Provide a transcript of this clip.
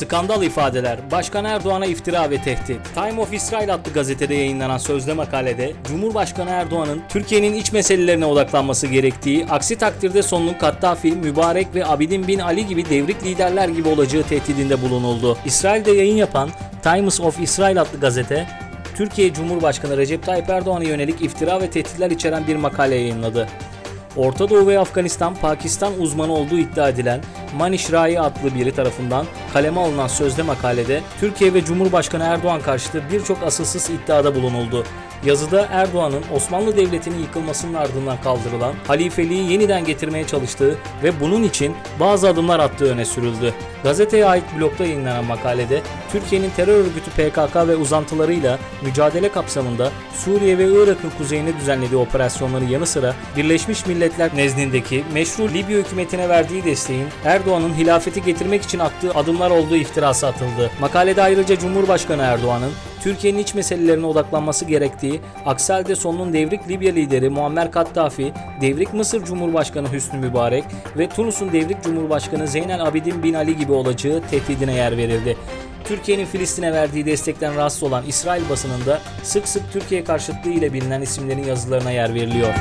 Skandal ifadeler, Başkan Erdoğan'a iftira ve tehdit. Time of Israel adlı gazetede yayınlanan sözde makalede Cumhurbaşkanı Erdoğan'ın Türkiye'nin iç meselelerine odaklanması gerektiği, aksi takdirde sonunun Kaddafi, Mübarek ve Abidin bin Ali gibi devrik liderler gibi olacağı tehdidinde bulunuldu. İsrail'de yayın yapan Times of Israel adlı gazete, Türkiye Cumhurbaşkanı Recep Tayyip Erdoğan'a yönelik iftira ve tehditler içeren bir makale yayınladı. Orta Doğu ve Afganistan, Pakistan uzmanı olduğu iddia edilen Manish Rai adlı biri tarafından kaleme alınan sözde makalede Türkiye ve Cumhurbaşkanı Erdoğan karşıtı birçok asılsız iddiada bulunuldu. Yazıda Erdoğan'ın Osmanlı Devleti'nin yıkılmasının ardından kaldırılan halifeliği yeniden getirmeye çalıştığı ve bunun için bazı adımlar attığı öne sürüldü. Gazeteye ait blogda yayınlanan makalede Türkiye'nin terör örgütü PKK ve uzantılarıyla mücadele kapsamında Suriye ve Irak'ın kuzeyine düzenlediği operasyonların yanı sıra Birleşmiş Milletler nezdindeki meşru Libya hükümetine verdiği desteğin Erdoğan'ın hilafeti getirmek için attığı adımlar olduğu iftirası atıldı. Makalede ayrıca Cumhurbaşkanı Erdoğan'ın Türkiye'nin iç meselelerine odaklanması gerektiği, aksi halde sonunun devrik Libya lideri Muammer Kaddafi, devrik Mısır Cumhurbaşkanı Hüsnü Mübarek ve Tunus'un devrik Cumhurbaşkanı Zeynel Abidin bin Ali gibi olacağı tehdidine yer verildi. Türkiye'nin Filistin'e verdiği destekten rahatsız olan İsrail basınında sık sık Türkiye karşıtlığı ile bilinen isimlerin yazılarına yer veriliyor.